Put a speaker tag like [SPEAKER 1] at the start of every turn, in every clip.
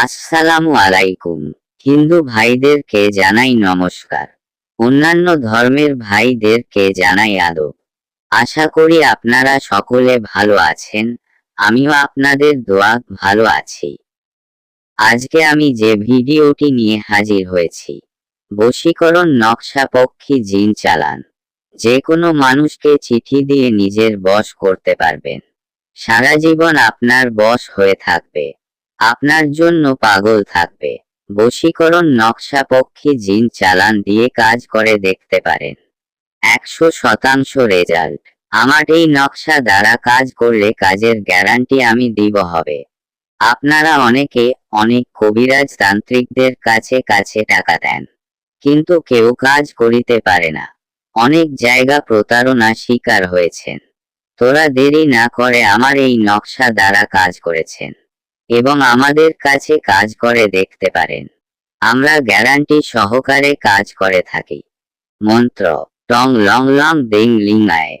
[SPEAKER 1] আসসালামু আলাইকুম হিন্দু ভাইদেরকে জানাই নমস্কার। অন্যান্য ধর্মের ভাইদেরকে জানাই আদব। আশা করি আপনারা সকলে ভালো আছেন, আমিও আপনাদের দোয়া ভালো আছি। আজকে আমি যে ভিডিওটি নিয়ে হাজির হয়েছি, বশীকরণ নকশা পক্ষী জিন চালান। যে কোনো মানুষকে চিঠি দিয়ে নিজের বশ করতে পারবেন। সারা জীবন আপনার বশ হয়ে থাকবে। আপনার জন্য পাগল থাকবে। বশীকরণ নকশা পক্ষী জিন চালান দিয়ে কাজ করে দেখতে পারেন। একশো শতাংশ রেজাল্ট। আমার এই নকশা দ্বারা কাজ করলে কাজের গ্যারান্টি আমি দিব হবে। আপনারা অনেকে অনেক কবিরাজ তান্ত্রিকদের কাছে কাছে টাকা দেন। কিন্তু কেউ কাজ করিতে পারে না। অনেক জায়গা প্রতারণা শিকার হয়েছেন। তোরা দেরি না করে আমার এই নকশা দ্বারা কাজ করেছেন। এবং আমাদের কাছে কাজ করে দেখতে পারেন। আমরা গ্যারান্টি সহকারে কাজ করে থাকি। মন্ত্র, টং লং লং দিং লিঙ্গায়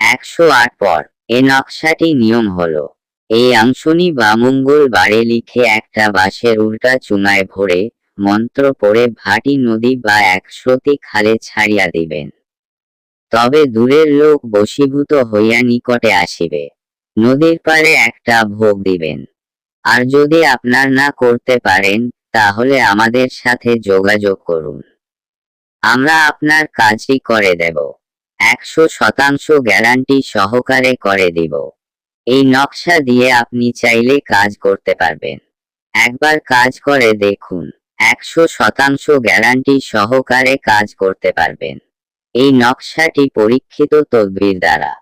[SPEAKER 1] একশো আট পর, এ নকশাটি নিয়ম হলো। এই অংশনি বা মঙ্গলবারে লিখে একটা বাঁশের উল্টা চুনায় ভরে মন্ত্র পড়ে ভাটি নদী বা একশোটি খালে ছাড়িয়া দিবেন। তবে দূরের লোক বশীভূত হইয়া নিকটে আসিবে। নদীর পারে একটা ভোগ দিবেন। আর যদি আপনার না করতে পারেন, তাহলে আমাদের সাথে যোগাযোগ করুন। আমরা আপনার কাজই করে দেব। একশো শতাংশ গ্যারান্টি সহকারে করে দিব। এই নকশা দিয়ে আপনি চাইলে কাজ করতে পারবেন। একবার কাজ করে দেখুন, একশো শতাংশ গ্যারান্টি সহকারে কাজ করতে পারবেন। এই নকশাটি পরীক্ষিত তদবির দ্বারা।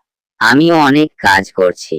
[SPEAKER 1] আমিও অনেক কাজ করছি।